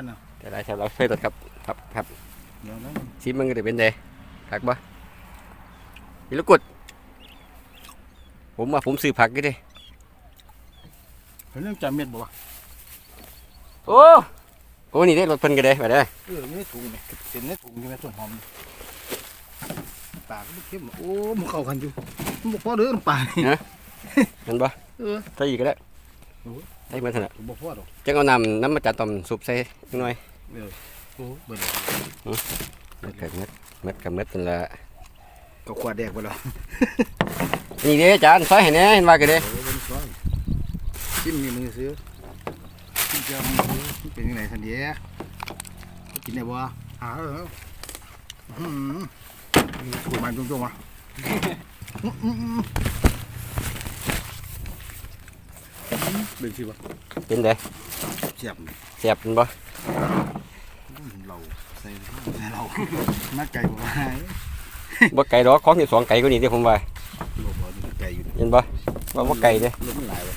กันเนาะแต่ไรแถวเราใส่รถครับครับครับเดี๋ยวนะชิมมันก็จะเป็นไงผักบ่อีลูกกุดผมว่าผมซื้อผักก็ได้เห็นเรื่องจำเม็ดบ่วะโอ้โอ้นี่ได้รถเพิ่นก็ได้ไปได้อเออนี่ถุงนี่เป็นในถุงใช่ไหมส่วนหอมปากมันเข้มโอ้มันเข้ากันอยู่มันบ่พอเด้อน้ำปลานี่เห็นบ่เออใส่อีกก็ได้โอ้ย ได้เหมือนถนัดบ่พอดอกจังเอาน้ำน้ำมาจัดต้มซุปใส่นิดหน่อยเออโอ้เบิดเลยเม็ดกับเม็ดเม็ดกับเม็ดนั่นแหละก็ขวดแดกไปแล้วนี่เด้อาจารย์ซอยให้แหน่เห็นว่าก็ได้โอ้เป็นซ้อยจิ้มนี่มือซื้อจิ้มเจียวมือซื้อมันเป็นยังไงสันเดียกินได้บ่หาแล้วอืมถูกมันจุ่มๆมา เป็นสิบ่เป็นไดเสียบแซ่บเป็นบ่เราใส่ใส่เรานักไก่บ่มาบ่ไก่ดอกของที่สองไก่กว่านี้เด้ผมว่าบ่บ่ไก่อยู่เห็นบ่ว่าบ่ไก่เด้รถมันหลายเลย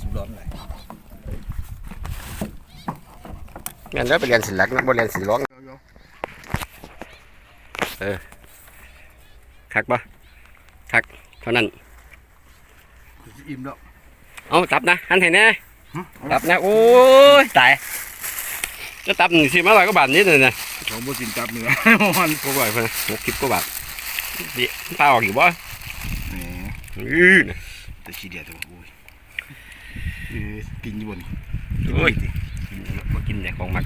สุดร้อนเลยงั้นแล้วไปเรียนศิลป์หลักนะบ่เรียนศิลป์ร้องคักบ่คักเท่านั้น อิ่มแล้วเอาตับนะหันให้แหน่ฮะตับนะโอ้ยตายจะตับนี่สิมาร้อยกว่าบาทนิดหนึงนะของบ่กินจับเนื้อมันก็บ่อยเพิ่นหกสิบกว่าบาทดิปลาออกอยู่บ่แหมอื้อน่ะแต่ขี้เดียดตัวโอ้ยเออกินอยู่บนโอ้ยกินแล้วบ่กินแต่ของมัก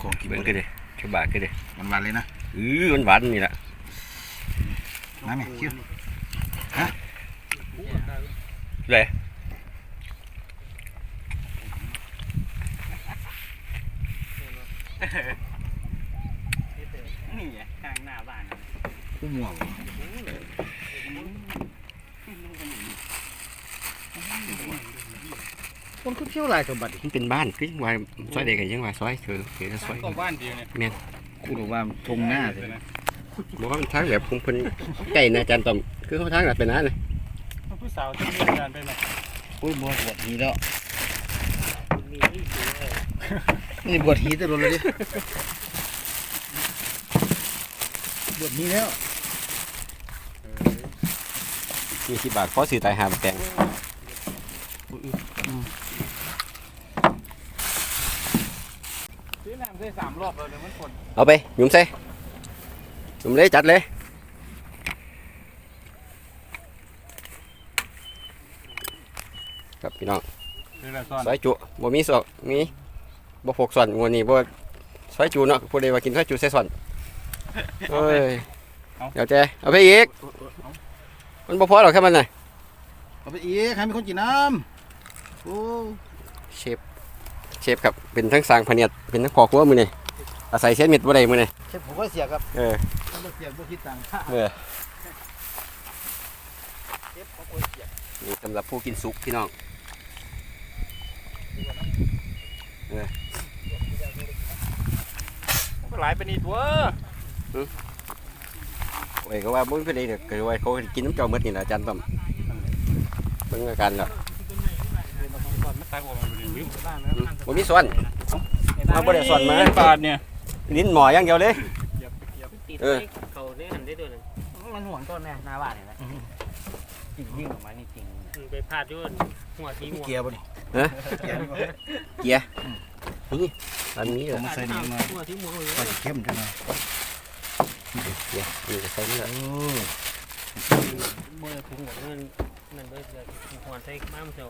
ของกินเบิ่งบ่ก็ได้เด้ชาวบ้านก็เด้มันหวานเลยนะอื้อมันหวานนี่ล่ะ น้ำแม่คิ้วเลยนี่ไงกลางหน้าบ้านผู้ม่วงคนคือเที่ยวหลายสมบัติมันเป็นบ้านคือว่าซอยใดก็ยังว่าซอยคือคือซอยก็บ้านเดียวเนี่ยกูบอกว่าทงหน้าเลย บ่ว่ามันทางแบบของเพิ่นใกล้นะอาจารย์ต้อมคือเขาทางแบบเป็นนั้นเลยผู้สาวที่มีงานไปไหมโอ้ยบวชบวชหีแล้วมีที่ซื้อเลยนี่บวชหีแต่รถเลยดิบวชหีแล้ว20บาทขอซื้อตายหาแตงซื้อน้ำได้สามรอบแล้วเดี๋ยวมันฝนเอาไปหยุ่มใส่ หยุ่มเลยจัดเลยครับพี่น้องซื้อแล้วซ่อนซอยจุบ่มีสอกมีบ่พกส่วนงวดนี้บ่ซอยจุเนาะผู้ใดว่ากินซอยจุใส่ส่วนเอ้ยเดี๋ยวเจเอาไปอีกมันบ่พอหรอกแค่มันน่ะเอาไปอีกให้มีคนกินน้ำโอ้เชฟเชฟครับเป็นทั้งสร้างพะเนียดเป็นทั้งพ่อครัวมื้อนี้อาศัยเส้นเม็ดบ่ได้มื้อนี้เชฟผมก็เสียครับเออ ผมก็เสียบ่คิดตังค์เออเชฟผมก็เสียนี่สำหรับผู้กินสุกพี่น้องก็หลายเป็นอีตัวโอ้ยก็ว่าบ่มีผู้ใดเด้อก็ว่าเขากินน้ำเจ้าหมดนี่ล่ะอาจารย์ต้อมเบิ่งอาการแล้วไม่ตายกว่ามันลืมบ้านนะบ่มีส่วนมาบ่ได้สอนมาบาทเนี่ยลิ้นหมออย่างเดียวเลยติด เออ เขาได้หันได้ด้วยเลยมันห่วงต้นแม่หน้าบ้านเห็นไหมจริงยิ่งออกมานี่จริงไปพลาดด้วยหัวสีม่วงเกียร์บ่นี่ฮะ เกียร์นี่บ่เกียร์นี่อันนี้เหรอผมใส่นี่มาหัวสีม่วงเลยก็จะเข้มจังเลยเกียร์นี่ก็ใส่นี่แหละโอ้เมื่อถึงหัวมันมันเบิดเลยหัวใส่ม้ามเชียว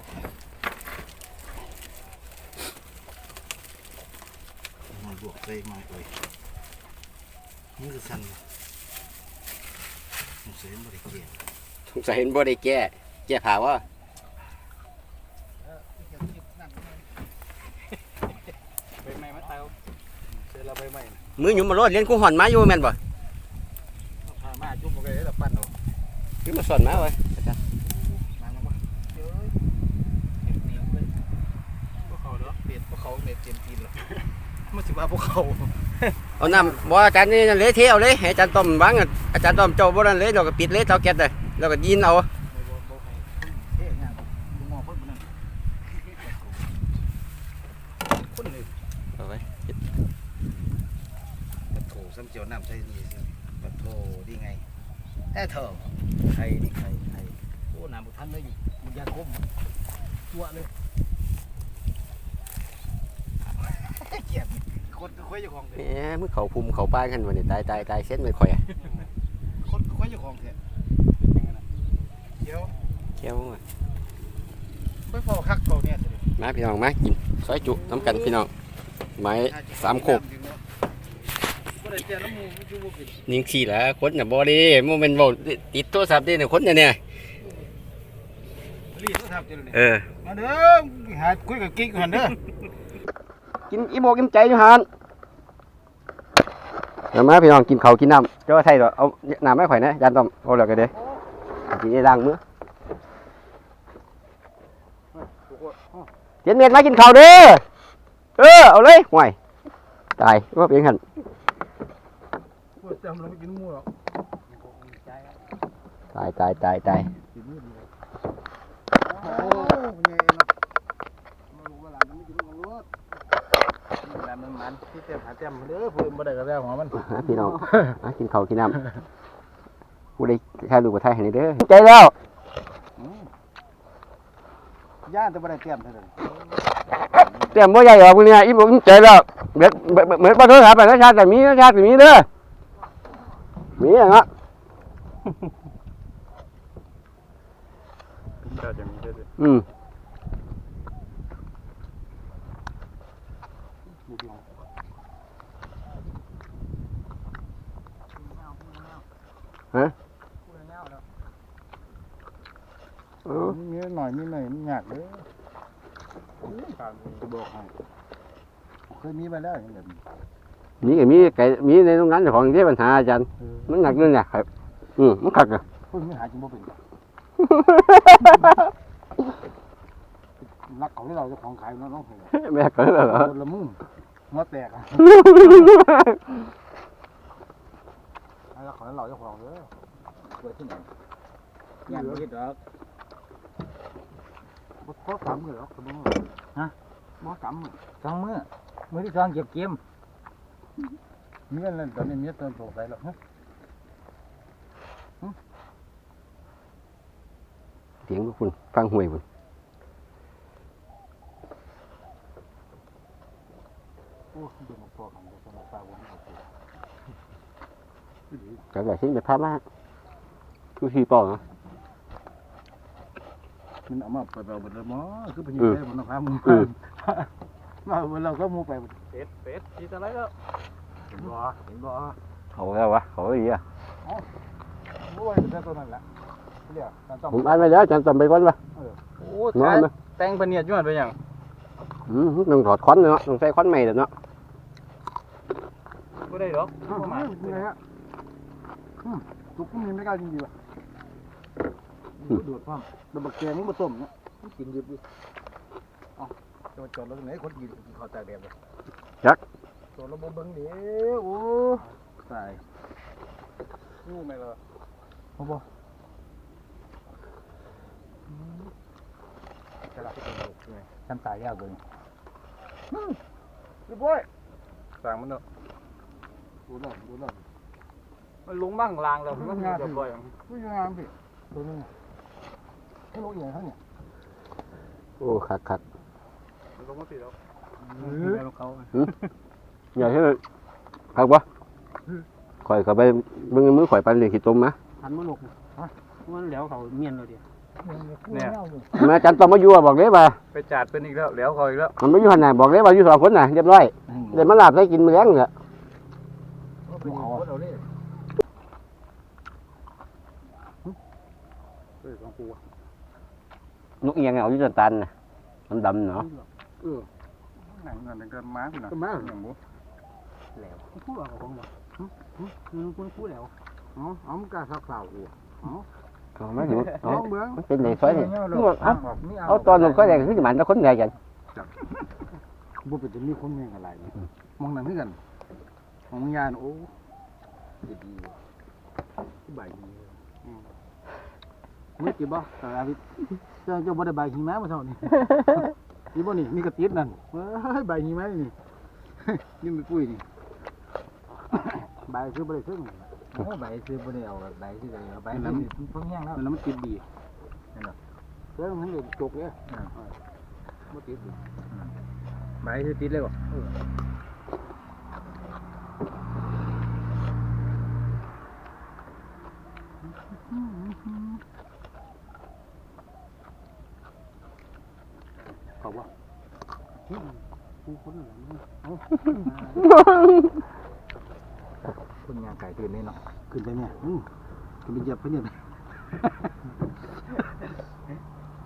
มันบวกใส่มาโอ้ย นี่คือสั่นผมใส่บ่ได้เกียร์สงสัยเห็นบ่ได้แก้แก้ผ่าวะใบไม้มาตายเสร็จแล้วใบไม้มือหยุ่มมาโลดเลี้ยงกูห่อนมาอยู่แม่นบ่พามาจุ่มบ่ได้แล้วปั้นเอาคือมาสอนมาไว้มาลงมาเอ้ยพวกเขาเนาะเป็ดพวกเขาเน็ตเจนตีนหรอมันสิว่าพวกเขา เอาน้ำบ่อาจารย์นี่เละเทเอาเลยให้อาจารย์ต้อมวางอะอาจารย์ต้อมเจ้าบ่นั่นเลยเราก็ปิดเลยเตาแก๊สเลยเราก็ยินเอา บ่บ่บ่ให้เท่เนี่ยบ่มอบ สมเจียวน้ำใส่นี่สิปะโถดีไงแท้เถอะไข่นี่ไข่ไข่โอ้น้ำบุทันเลยอยู่มันยาคมตัวเลยเกลียด คนคุยเจ้าของเถแหอะมมึงเขาภูมิเขาป้ายกันวันนี้ตายตายตายเส้นไม่ค่อยอะคนคุยเจ้าของเถอะเดี๋ยวเขี้ยวอะไปเฝ้าคักเฝ้าเนี่ยสิมาพี่น้องมากินซอยจุน้ำกันพี่น้องไม้สามโคกบ่ได้เตียนน้ำมูกอยู่บ่กินยิงสี่ละคนน่ะบ่ดีโมเมนต์บ่ติดโทรศัพท์ดิเนี่ยคนเนี่ยเนี่ยรีบโทรศัพท์เจ้าเลยเออมาเด้อหาคุยกับกิ๊กอยู่หั่นเด้อกินอีโบกินใจอยู่หัน เดี๋ยวมาพี่น้องกินข้าวกินน้ำเจ้าว่าไทยเหรอเอาน้ำไม่ข่อยนะยันต้อมเอาแล้วกันเด้กินได้ล้างมือเจ็ดเม็ดมากินข้าวเด้อเออเอาเลยห่วยตายว่าเป็นขันบ่จำเราไม่กินหมูหรอกตายตายตายตายกินมือดีเลยโอ้ยายเนาะมารู้ว่าหลานมันไม่กินของรถหลาน มันมันที่เต็มหาเต็มเด้อเพิ่นบ่ได้ก็แล้วหัวมันหาพี่น้องมากินข้าวกินน้ำผู้ใดแค่ลูกกับไทยให้นี่เด้อใจแล้วย่านแต่บ่ได้เต็มเท่านั้นเตรียมบ่ใหญ่หรอกพวกเนี่ยอีโบกินใจแล้วเหมือนเหมือนปลาโทรศัพท์อะนะชาติแต่มีนะชาติแต่มีเด้อมีอย่างเงี้ยก็จะมีด้วยอืม เออมีหน่อยมีหน่อยมันยากเด้อจะบอกให้เคยมีมาแล้วอย่างแบบนี้มีก็มีไก่มีในโรงงานเจ้าของที่ปัญหาอาจารย์เออมันหนักเรื่องเนี่ยครับ อืมมันขักอะเพิ่นไม่หาจริงบ่เป็นรักของที่เราเจ้าของขายเนาะน้องเพิ่นแม่เกิดแล้วเหรอคนละมุมหัวแตกอะ รักของเราเจ้าของเด้อเปิดที่ไหนย่านบ่เฮ็ดดอกบ่พอสามมือหรอกสมมุติฮะบ่สามมือสองมือมือที่สองเก็บเกมมีอันนั้นตอนนี้มีตอนสงสัยแล้วฮะเสียงพวกคุณฟังห่วยคุณ โอ้เดี๋ยวมาพอกันเดี๋ยวจะมาฝากผมเอาไป ก็แบบชิ้นแบบภาพมากทุกทีเปล่าเนาะมันเอามาไปเอาไปเลยมั้งคือเป็นยังเออไงมันเอาพามึงเออมาเราก็มูไปเป็ดเป็ดกินอะไรแล้วเห็นบ่เห็นบ่เขาแล้ววะเขาอีกอะรู้ว่าจะตัวนั้นแหละเรียกการต้องผมอ่านไปแล้วอาจารย์จำไปก่อนวะโอ้นอนไหมแต่งปะเนียดย้อนไปยังอืมต้องถอดควันเลยเนาะต้องใส่ควันใหม่เดี๋ยวเนาะไม่ได้หรอก อ้าวมาเป็นไงฮะอืมตุกนี่ไม่กล้าจริงๆว่ะดูดความแล้วบักแกงมึงมาต้มเนี่ยมึงกินดิบดิเอ้าจะมาจอดรถตรงไหนคนกินกินข้าวตากแดดเลยจอดรถบ่เบิ่งเดี๋ยวโอ้ตายงูไหมล่ะบ่บ่จะรับไปเป็นลูกเลยฉันตายยากเลยเรียบร้อยสั่งมันเนาะดูแล้วดูแล้ว มันลงบ้างลางแล้วมันเรียบร้อยไม่งามพี่ตัวนึงให้ลูกอย่างเขาเนี่ยโอ้คักคักมันลงมาสิแล้วเออเขาอย่าให้เลยคักวะข่อยเข้าไปเบิ่งมือข่อยไปเรียกขี้ต้มมะหันมาลงมันแล้วเขาเมียนเลยเดียวเนี่ยแม่อาจารย์ต้องมาอยู่อะบอกเลยว่าไปจัดเป็นอีกแล้วแล้วเขาอีกแล้วมันไม่อยู่หันไหนบอกเลยว่าอยู่สองคนน่ะเรียบร้อยเดี๋ยวมาหลับได้กินมื้อแรงเนี่ย เป็นเขาเราเนี่ย เออของกู นกเอียงเอาอยู่จนตันน่ะมันดำเนาะหนังนั่นก็ม้าสินะก็มาอย่างบุแล้วพูดอะไรของเราคือคุณพูดแล้วอ๋ออ๋อมันกล้าสักสาวกูเอาไม่ถึงน้เอาองเมืองมันเป็นไหนซอยนี่เอาเอาตอนลงก็แดงขึ้นมันแล้วคนใหญ่กันบ่เป็นจะมีคนเมืองอะไรมองนั่นคือกันมองยานโอ้ดีดีใบดีเมื่อกี้บ่สารวิทย์เจ้าเจ้าบ่ได้ใบหิมะมาเท่านี้นี่บ่นี่นี่กระติดนั่นเฮ้ยใบหิมะนี่นี่มันปุ้ยนี่ใบซื้อบริสุทธิ์โอ้ใบซื้อบริเอาใบซื้ออะไรใบซื้อเพิ่งแห้งแล้วแล้วมันติดดีเรื่องมันเด็กจกเนี่ยบ่ติดใบคือติดเลยบ่ เขาว่าผู้คนเหล่านี้คนงานไก่ตื่นนี่เนาะขึ้นไปเนี่ยอือขึ้นไปเหยียบไปเนี่ย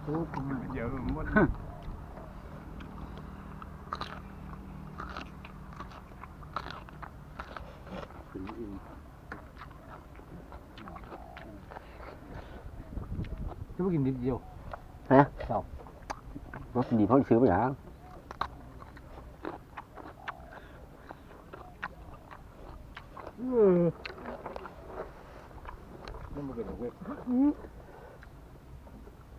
โอ้ผมเหยียบหมดขึ้นอีกจะมากินดิบเดียวฮะ รถดีเขาซื้อไปยังมันบ่เป็นหรอกเว้ย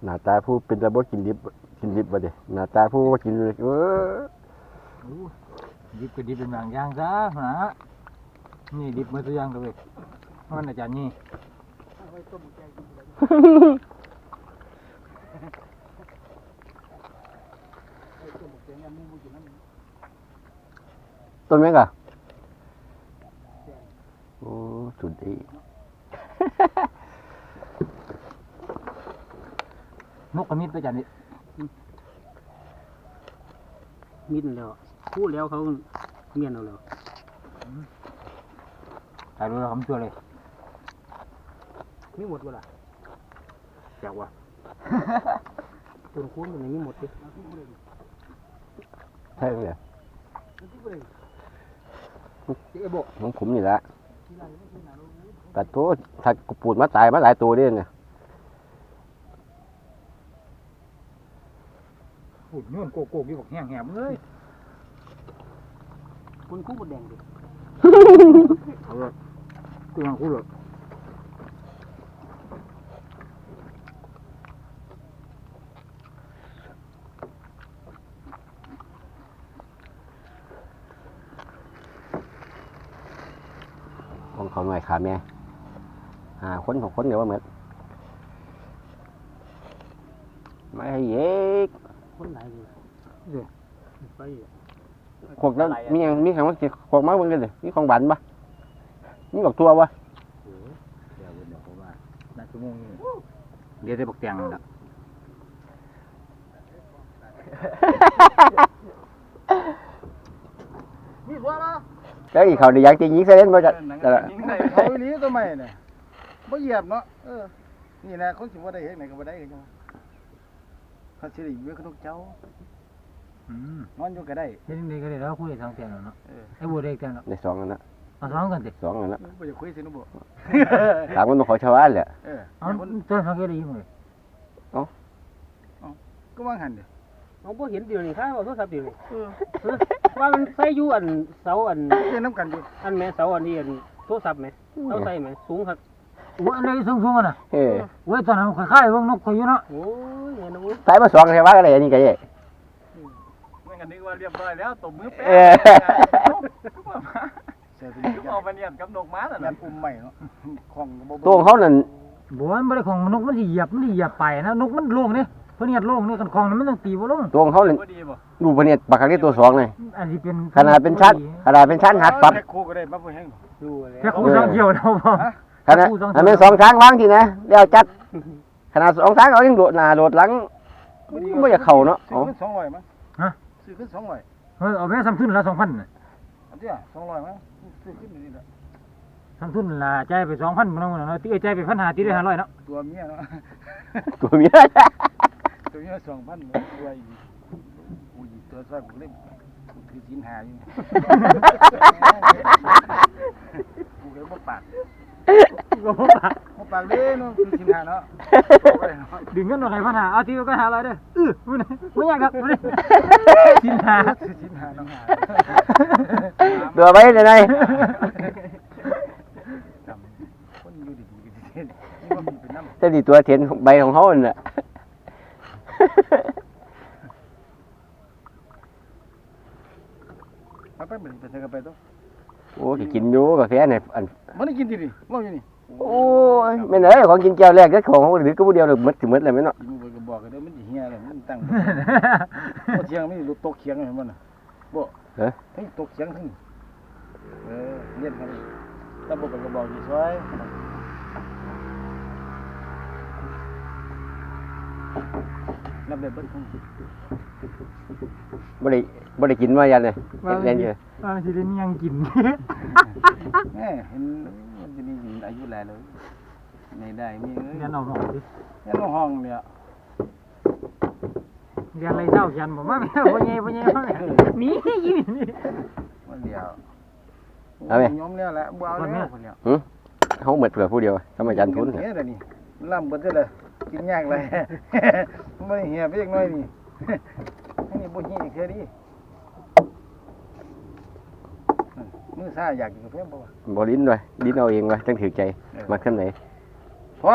หน้าตาผู้เป็นตะบ่กินดิบกินดิบบ่เด้หน้าตาผู้ว่ากินเลยเออดิบก็ดิบเป็นบางอย่างซะนะนี่ดิบมาตัวอย่างตัวเว้ยมันอาจารย์นี่ ต้นแม่งอะโอ้สุดดีนกกระมิดไปอาจารย์นี่มิดแล้วพูดแล้วเขาเมียนเอาแล้วถ่ายรูปเราคำชั่วเลยมีหมดเวลาแจกว่ะจนคุ้นมันมีหมดดิใช่เลยเอ้บ่ของผมนี่แหละตัดตัวถ้ากูปูดมาตายมาหลายตัวเด้เนี่ยพูดนู่นโกโก้กี่บอกแห้งแหบเลยคุณคู่บดแดงดิ เอาเลยกูยังพูดเลยของเขาหน่อยขาแม่หา คนของคนเดี๋ยวว่าเหมือนไม่ให้เยกคนหลายอยู่ไปขวกนั้นมีหยังมีคำว่าขวกมาเบิ่งกันเลยมีของบันปะมีดอกตัวปะเดี๋ยวเดี๋ยวผมว่าน่าจะงงนี่เดี๋ยวได้บอกแตงแล้วมีว่าละแล้วอีกเขาได้อยากจะยิงเส้นมาจะจะละยิงไหนเขาอีหลีตัวใหม่เนี่ย บ่เหยียบเนาะเออนี่นะเขาสิว่าได้เฮ็ดไหนก็บ่ได้กันจังเขาสิได้อยู่กับนกเจ้าอืมนอนอยู่ก็ได้เฮ็ดจั่งใดก็ได้แล้วคุยทางเตียงแล้วเนาะเออไอ้บัวเด็กเตียงเนาะได้สองอันนะเอาซ้อมกันสิสองอันนะบ่อยากคุยสิหนูบ่ถามมันต้องขอชาวบ้านแหละเออเอาต้นสังเกตได้ยินเลยก็วางหันเด้เอาบ่เห็นเดี๋ยวนี้ค่ะว่าโทรศัพท์เดี๋ยวนี้ว่ามันใส่อยู่อันเสาอันเล่นน้ำกันอยู่อันแม่เสาอันนี้อันโทรศัพท์แม่เสาใส่แม่สูงครับ โอ้ยอันนี้สูงๆกันน่ะเอ้ยโอ้ยตอนนั้นข่อยค่ายเบิ่งนกข่อยอยู่เนาะโอ้ยแม่นบ่สายมาสองใช่ว่าอะไรอันนี้ก็เย่มันก็นึกว่าเรียบร้อยแล้วตบมือเป๊ะเออเสียตัวทุนี้กเอาไปเนี่ยกับนกม้าน่ะยันะนอุ้มใหม่เนาะของก็บ่ตัวของเขานั่นบ่มันบ่ได้ของนกมันสิเหยียบมันสิเหยียบไปนะนกมันโล่งนี่เพิ่นเฮ็ดโล่งนี่กันของนั้นมันต้องตีบ่ลงตัวของเขานั่นพอดีบ่ดูพะเนียดปากกาเรียตัวสองเลยอันที่เป็นขนาดเป็นชั้นขนาดเป็นชั้นหักปรับแค่คู่ก็ได้มาเพิ่นแห้งดูแล้แค่วคู่สองเที่ยวแล้วบ่ ขนาดอันเป็นสองช้างวางทีนะแล้วจัดขนาดสองช้างเอายังโดดหน้าโดดหลังไม่อยากเข่าเนาะซื้อขึ้น200มั้งซื้อขึ้น200เฮ้ยเอาแม่ซ้ำทุนละ2,000น่ะอันเดียว200มั้งซื้อขึ้นนี่แหละซ้ำทุนละจ่ายไป2,000บ่เนาะเนาะตีจ่ายไป1,500ตีได้500เนาะตัวเมียเนาะตัวเมียตัวเมีย2,000ตัวอีกอุ้ยตัวซอยผมเล่นถือศีลหาอยู่ กูเลยบ่ปาก ก็บ่ปากบ่ปากเด้เนาะถือศีลหาเนาะดึงเงินมาให้1,500เอาตีก็500เด้ออื้อบ่ได้บ่อยากดอกบ่ได้สินหาถือศีลหาน้องหาตัวไว้ในในคนอยู่ดีๆกันสินี่ว่ามีเป็นน้ำแต่ดีตัวเทียนใบของเขาน่ะไปไปเป็นเป็นกันไปตัวโอ้กินอยู่กาแฟเนี่ยอัน มันได้กินทีดิว่าอยู่นี่โอ้ยแม่นเอ้ยของกินแก้วแรกก็ของเขาหรือก็ผู้เดียวเลยหมดถึงหมดเลยแม่นเนาะกินมือก็บอกกันเด้อมันสิเฮียเลยมันตั้งบ่เที่ยงไม่รู้ตกเคียงเห็นบ่น่ะบ่ทั้งตกเคียงทั้งเออเลียนกันตะบกก็บอกอยู่ซอยนับได้เบิดทั้ง บ่ได้บ่ได้กินมายันเลยเล่นอยู่ว่ามันสิได้ยังกินแม่เห็นมันจะมีอยู่อายุหลายเลยไม่ได้มีเอ้ยเรียนเอาหน่อยดิเรียนห้องเนี่ยเรียนอะไรเจ้ายันผมว่าแม่พ่อใหญ่พ่อใหญ่พ่อใหญ่หนียิงนี่มันเดียวเอาไหมยอมแล้วแหละบ่เอาแล้วคนเดียวหึเฮาหมดเพื่อผู้เดียวทำอาจารย์ทุนเฮียเดี๋ยวนี้ล่ำเบิดเด้อเลยกินยากเลยมันบ่ได้เหียไปจักหน่อยนี่อั นนี้บ่เหียอีกเทื่อดิมือซ่าอยากกินกาแฟบ่วะบ่ลิ้นด้วยลิ้นเอาเองว่ะจังถือใจมาขึ้นไหนพอ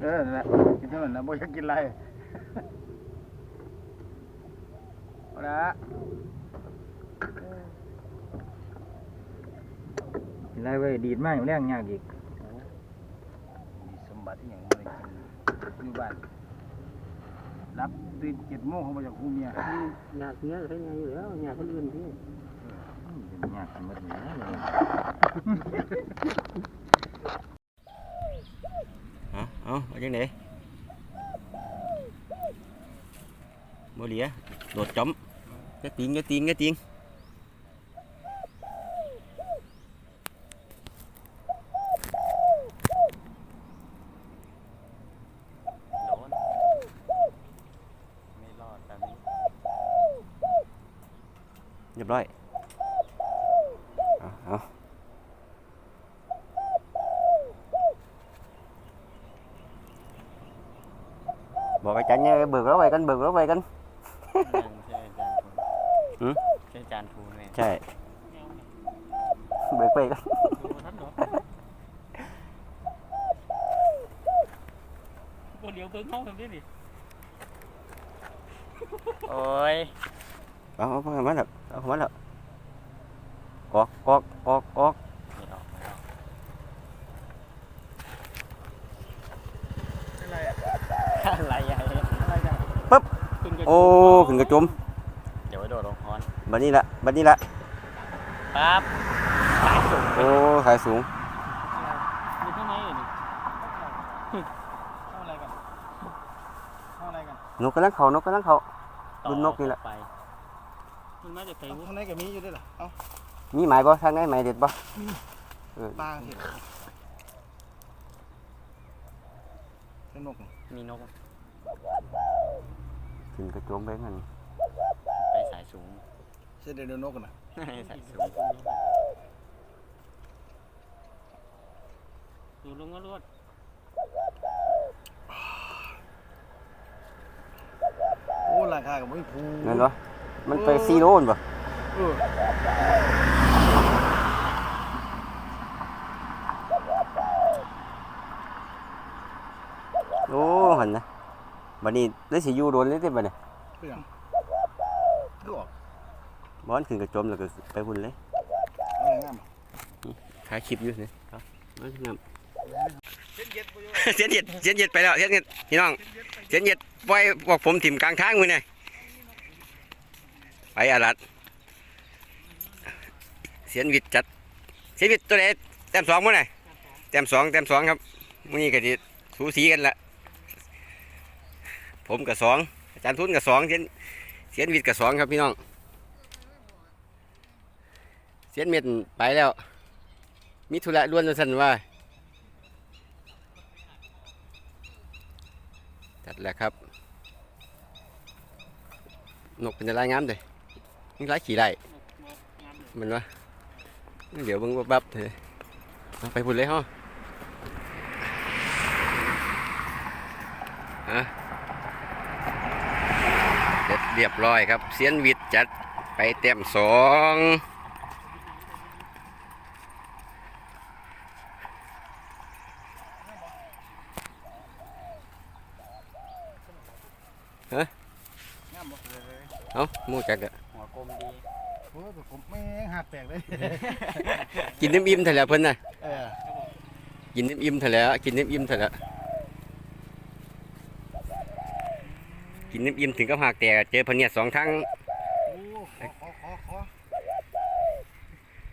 เออนั่นแหละกินเท่านั้นนะบ่อยากกินอะไรเอาละอะไรเว้ยดีดมากอยู่แรงยากอีกมีสมบัติอหย่างบ่ได้กินอยู่บ้าน รับตื่น7โมงเขาบ่อยากฮู้เมียอยากเนี้ยใช้ไงอยู่แล้วอยากคนอื่นที่ยากกันหมดเลยนะเอาเอาเอาจังได๋บ่เหลียโดดจ้อมจะติงจะติงจะติง โดนไม่รอดแบบนี้ เรียบร้อยเอาเอาบอกอาจารย์เนี่ยเบิกแล้วไปกันเบิกแล้วไปกันหืมใช่จานทูไหมใช่เบิกไปกันคนเดียวเพิ่งเข้าทำได้ดิโอ้ยเอาเอาเอามาแล้ว เอามาแล้วกอกกอกกอกกอกไม่ออกไม่ออกอะไรอะอะไรกันปึ๊บขึ้นกระโอ้ขึ้นกระจุมเดี๋ยวไปโดดลงฮอนบัดนี้ละบัดนี้ละปั๊บสายสูงโอ้ขายสูงมีข้างในอยู่นี่เอาอะไรกันเอาอะไรกันนกกำลังเขานกกำลังเขาต่อรุ่นนกนี่แหละไป มันน่าจะไปวุ้ข้างในก็มีอยู่ด้วยล่ะเอ้ามีหมายบ่ทางไหนหมายเด็ดบ่ปลาเห็ดสนุกมีนกขึ้นกระจุมไปมันไปสายสูงเส้นเดียวนกน่ะสายสูงดูลงก็รวดโอ้ราคาก็ไม่พู นั่นบ่ มันไปซีโร่นบ่เออโอ้หันนะบัดนี้ได้สิอยู่โดนเลยติบัดนี้เปลืองก็ออกบ่อนขึ้นกระจุมแล้วก็ไปพุ่นเลยอะไรงามถ่ายคลิปอยู่นี่ครับมันงามเส้นเย็ดบ่อยู่เสียนเย็ดเสียนเย็ดไปแล้วเสียนเย็ดพี่น้องเสียนเย็ดปล่อยบอกผมถิ่มกลางทางมื้อนี่ ไปอาลัดเสียนวิทย์จัด เสียนวิทย์ตัวไหนแต้มสองมื้อนี่แต้มสองแต้มสองครับมื้อนี้ก็สิสูสีกันละผมกับสองอาจารย์ทุนกับสองเสียนเสียนวิทย์กับสองครับพี่น้อง เสียนเม็ดไปแล้ว มีธุระด่วนว่าซั่นว่าจัดแล้วครับ นกเป็นอะไรงามเลย มีหลายขี่ได้มันวะเดี๋ยวเบิ่งบับเถอะไปพุ่นเลยฮะเสร็จเรียบร้อยครับ เสียนวิทย์จัดไปเต็มสองเอามูจักอะ กลมดีอ้ยผมแม่งหักแตกเลย กินน้ำอิ่มเถอะแล้วเพิ่นน่ะ เออกินน้ำอิ่มเถอะแล้วกินน้ำอิ่มเถอะแล้วกินน้ำอิ่มถึงกับหักแต่เจอพะเนียดสองครั้ง โอ้ขอขอขอขอ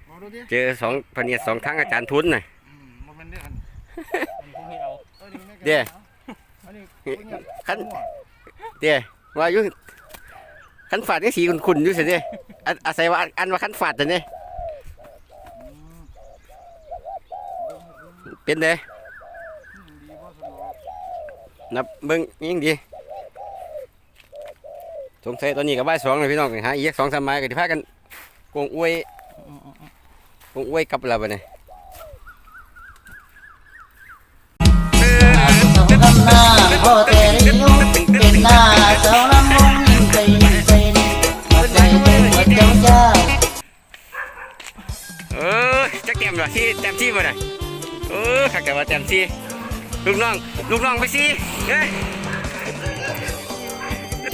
มาดูดิเจอสองพะเนียดสองครั้งอาจารย์ทุนน่ะ อืมมันเป็นเรื่องอันนี้ผมให้เราเออนี่ไม่เดี๋ยวอันนี้ขั้นเด้ว่าอยู่ ขันฝาดก็สีขุ่นๆอยู่สิเด้อันอาศัยว่าอันว่าขันฝาดแต่เนี่ยเป็นเด้นับเบิ่งยิ่งดีสงสัยตอนนี้ก็บ่ายสองเลยพี่น้องหาอีกสองสามไม้ก็ที่พากันกงอวยกงอวยกลับแล้วบัดนี้สองคำหน้าพ่อแต่ริ้ ต็มที่มที่บ่ได้เออข้าแต่ว่าเต็มที่ลูกน้องลูกน้องไปสิเอ้ย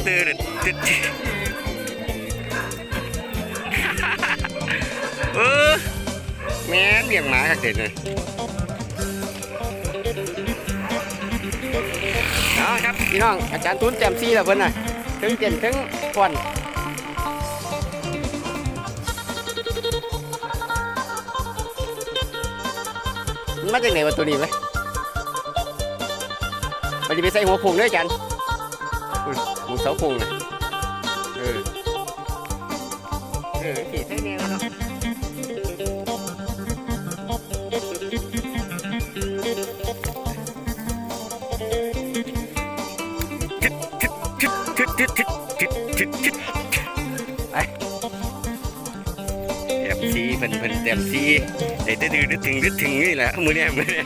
ตื่นตื่นเออแม่เลี้ยงหมาข้าเด็ดเลยเอาครับพี่น้องอาจารย์ทุนเต็มที่แล้วเพิ่นน่ะถึงเต็มถึงก่อน มันมาจากไหนวะตัวนี้ไหมมันจะไปใส่หัวพุงด้วยกันหัวเสาพุงนะเออ เออขี่ใส่แนวเนาะไปเต็มซีเพิ่นเพิ่นเต็มซี เดี๋ยวจะดื้อดึดถึงดึดถึงนี่แหละมือเนี่ยมือเนี่ย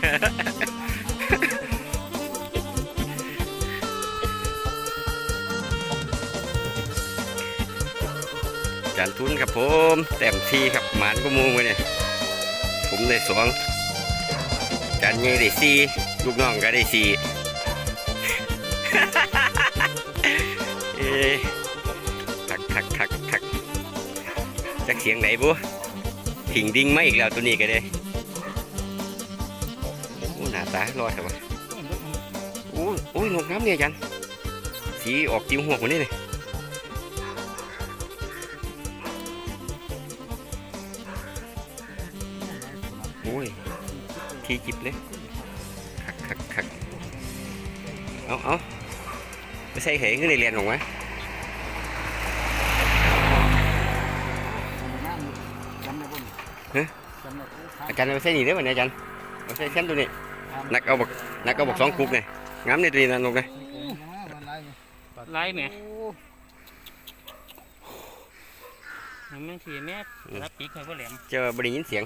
จานทุนครับผมแต้มทีครับหมานก็มูมือเนี่ยผมได้สองจานใหญ่ได้สี่ลูกน้องก็ได้สี่เอ๊ะคักคักคักคักจักเสียงไหนบุ ถิงดิ้งมาอีกแล้วตัวนี้ก็ได้โอ้หน้าตาลอยครับวะโอ้ยโอ้ยนกน้ำเนี่ยจันสีออกจิ้มหัวคนนี้เลยโอ้ย ทีจิบเลยคักคักคักเอาเอาไปใส่เหงขึ้นในเรียนหรอวะ อาจารย์เอาไปใส่นี่ได้ไหมเนี่ยอาจารย์เอาใส่แค่ตัวนี้นักเอาบักนักเอาบักสองคุกเนี่ยงามในตัวนี้นะนกเลยไล่ไหมมันไม่สีแม่รับปีกให้พ่อแหลมเจอบริยินเสียง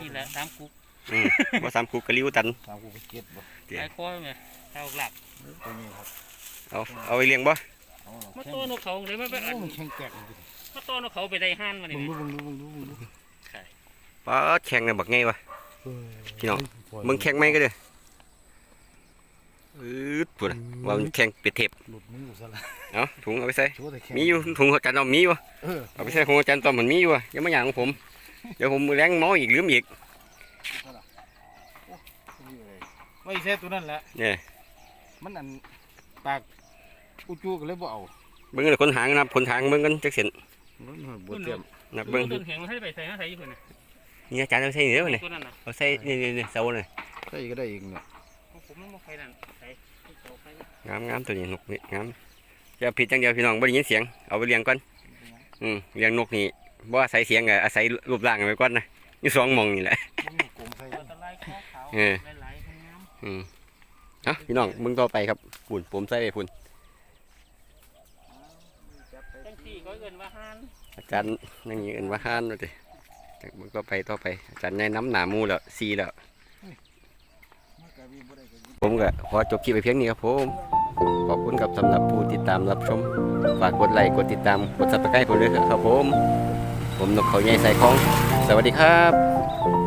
นี่แหละตามกุ๊กอืมว่าสามคุกกะลิ้วตันสามกูไปเก็บบ่ไล่คอไหมเอาหลักตัวนี้ครับเอาเอาไปเลี้ยงบ่เอามาต้อนกเขาเลยมาไปโอ้มันแข็งแกร่งจริงมาต้อนกเขาไปได้ห้านมาๆเนี่มึย ป้าดแข่งกันบักไงวะพี่น้องมึงแข่งไหมก็เด้ออืดปวดอะว่ามันแข่งเป็ดเทปหลุดมือกูซะละเอาถุงเอาไปใส่ชัวร์แต่แข็งมีอยู่ถุงหัวจันทร์เอามีวะเออเอาไปใส่หัวจันทร์ตอมมันมีอยู่วะยังไม่อย่างของผมเดี๋ยวผมมือแรงเมาอีกลืมอีกไม่ใช่ตัวนั้นแหละเนี่ยมันอันปากอุจูก็เลยบ่เอาเบิ้งเลยคนหางนับคนหางเบิ้งกันจักเส้นมันบ่เตรียมนับเบิ้งต้นแข็งให้ไปใส่ให้ใส่ญี่ปุ่น น่ะนี่อาจารย์เอาใส่นี่เด้อวะเนี่ยตัวนั้นน่ะเอาใส่นี่นี่นี่เสาเนี่ยใช่ก็ได้อีกเนี่ยผมไม่มาใครนั่นใส่เสาไฟงามงามตัวนี้นกนี่งามจะผิดจังเดียวพี่น้องบ่ได้ยินเสียงเอาไปเลี้ยงก่อนอืมเลี้ยงนกนี่บ่อาศัยเสียงอะอาศัยรูปร่างไว้ก่อนนะอยู่สองหมองนี่แหละมันมีกลมใส่ต้นไล่คอขาวเออไหลๆงามอืมเอะพี่น้องมึงต่อไปครับปุ่นผมใส่ไปปุ่นจังสี่ก็เอินว่าห้านอาจารย์นั่งอยืนว่าห้านว่า ติมึงต่อไปต่อไปอาจารย์ใหญ่น้ำหนาหมูแล้วซีแล้วผมก็ขอจบคลิปไปเพียงนี้ครับผมขอบคุณกับสำหรับผู้ติดตามรับชมฝากกดไลค์กดติดตามกดซับสไครต์ผมด้วยครับผม ผมนกเขาใหญ่ใส่ของ สวัสดีครับ